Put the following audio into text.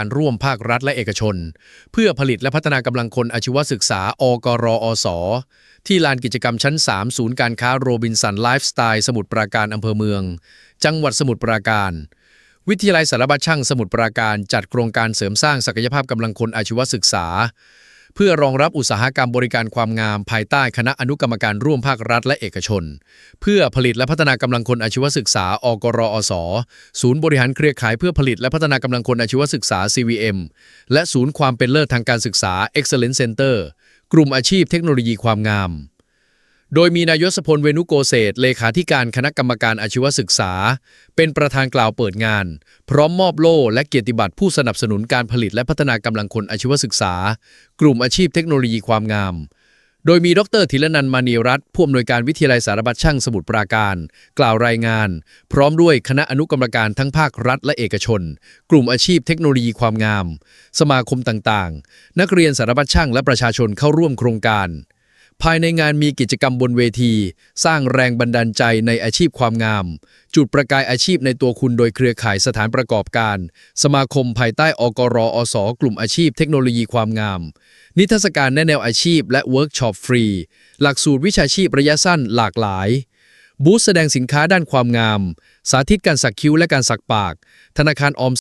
การร่วมภาครัฐและเอกชน เพื่อผลิตและพัฒนากำลังคนอาชีวศึกษา อกรอสที่ลานกิจกรรมชั้น 3 ศูนย์การค้าโรบินสันไลฟ์สไตล์สมุทรปราการอำเภอเมือง จังหวัดสมุทรปราการ วิทยาลัยสารบัญช่างสมุทรปราการจัดโครงการเสริมสร้างศักยภาพกำลังคนอาชีวศึกษา เพื่อรองรับอุตสาหกรรมบริการความงาม ภายใต้คณะอนุกรรมการร่วมภาครัฐและเอกชน เพื่อผลิตและพัฒนากำลังคนอาชีวศึกษา อกรอสศูนย์บริหารเครือข่ายเพื่อผลิตและพัฒนากำลังคนอาชีวศึกษา CVM และศูนย์ความเป็นเลิศทางการศึกษา Excellence Center กลุ่มอาชีพเทคโนโลยีความงาม โดยมีนายศพลเวนุโกเศษเลขาธิการคณะกรรมการอาชีวศึกษา เป็นประธานกล่าวเปิดงาน พร้อมมอบโล่และเกียรติบัตรผู้สนับสนุนการผลิตและพัฒนากำลังคนอาชีวศึกษา กลุ่มอาชีพเทคโนโลยีความงาม โดยมีดรธีรนันมานีรัตผู้อำนวยการวิทยาลัยสารบัญช่างสมุทรปราการ กล่าวรายงาน พร้อมด้วยคณะอนุกรรมการทั้งภาครัฐและเอกชน กลุ่มอาชีพเทคโนโลยีความงาม สมาคมต่างๆ นักเรียนสารบัญช่างและประชาชนเข้าร่วมโครงการ ภายในงานมีกิจกรรมบนเวที สร้างแรงบันดาลใจในอาชีพความงาม จุดประกายอาชีพในตัวคุณโดยเครือข่ายสถานประกอบการ สมาคมภายใต้อกรอสกลุ่มอาชีพเทคโนโลยีความงาม นิทรรศการแนะแนวอาชีพและเวิร์กช็อปฟรี หลักสูตรวิชาชีพระยะสั้นหลากหลาย บูธแสดงสินค้าด้านความงาม สาธิตการสักคิ้วและการสักปาก ธนาคารออม